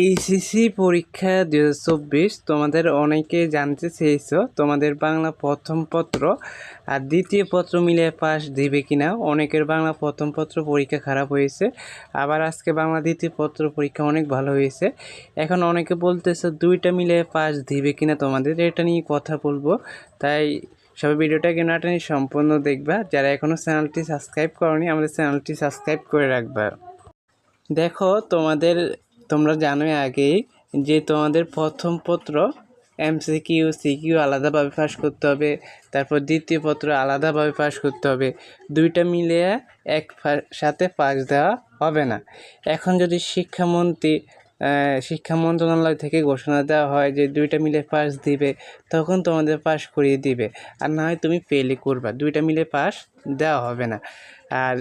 HSC পরীক্ষা দু চব্বিশ, তোমাদের অনেকে জানতে চেয়েছো, তোমাদের বাংলা প্রথম পত্র আর দ্বিতীয় পত্র মিলে পাস দিবে কিনা। অনেকের বাংলা প্রথম পত্র পরীক্ষা খারাপ হয়েছে, আবার আজকে বাংলা দ্বিতীয় পত্র পরীক্ষা অনেক ভালো হয়েছে। এখন অনেকে বলতেছে দুইটা মিলে পাস দিবে কিনা তোমাদের, এটা নিয়ে কথা বলব। তাই সবাই ভিডিওটাকে না টেনে সম্পূর্ণ দেখবা। যারা এখনও চ্যানেলটি সাবস্ক্রাইব করনি, আমাদের চ্যানেলটি সাবস্ক্রাইব করে রাখবা। দেখো, তোমাদের তোমরা জানোই আগেই যে তোমাদের প্রথম পত্র এমসিকিউ, সিকিউ আলাদাভাবে পাস করতে হবে। তারপর দ্বিতীয় পত্র আলাদাভাবে পাস করতে হবে। দুইটা মিলিয়ে এক সাথে পাস দেওয়া হবে না। এখন যদি শিক্ষামন্ত্রী শিক্ষা মন্ত্রণালয় থেকে ঘোষণা দেওয়া হয় যে দুইটা মিলে পাস দিবে, তখন তোমাদের পাস করিয়ে দিবে। আর না হয় তুমি ফেলই করবা, দুইটা মিলে পাস দেওয়া হবে না। আর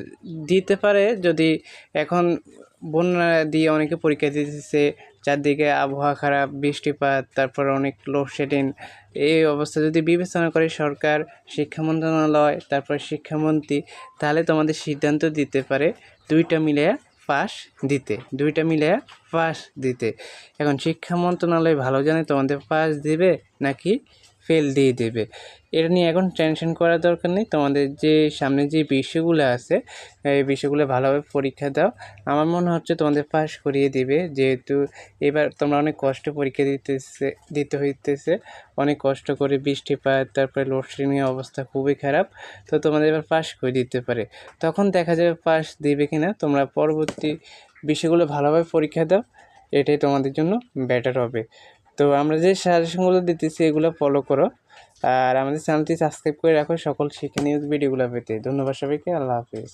দিতে পারে যদি এখন বন্যা দিয়ে অনেকে পরীক্ষা দিতেছে, চারদিকে আবহাওয়া খারাপ, বৃষ্টিপাত, তারপর অনেক লোডশেডিং এই অবস্থা যদি বিবেচনা করে সরকার, শিক্ষা মন্ত্রণালয়, তারপর শিক্ষামন্ত্রী, তাহলে তোমাদের সিদ্ধান্ত দিতে পারে দুইটা মিলে পাস দিতে, দুইটা মিলে পাস দিতে। এখন শিক্ষা মন্ত্রণালয় ভালো জানে তোমাদের পাস দিবে নাকি ফেল দিয়ে দেবে। এটা নিয়ে এখন টেনশন করার দরকার নেই। তোমাদের যে সামনে যে বিষয়গুলো আছে, এই বিষয়গুলো ভালোভাবে পরীক্ষা দাও। আমার মনে হচ্ছে তোমাদের পাস করিয়ে দিবে। যেহেতু এবার তোমরা অনেক কষ্ট পরীক্ষা দিতেছে, দিতে হইতেছে। অনেক কষ্ট করে বৃষ্টিপাত, তারপরে লোডশেডিংয়ের অবস্থা খুবই খারাপ। তো তোমাদের এবার পাস করে দিতে পারে। তখন দেখা যাবে পাস দিবে কি না তোমরা পরবর্তী বিষয়গুলো ভালোভাবে পরীক্ষা দাও। এটাই তোমাদের জন্য বেটার হবে। তো আমরা যে সাজেশনগুলো দিতেছি, এগুলো ফলো করো। আর আমাদের চ্যানেলটি সাবস্ক্রাইব করে রাখো, সকল শিক্ষা নিউজ ভিডিওগুলো পেতে। ধন্যবাদ সবাইকে, আল্লাহ হাফিজ।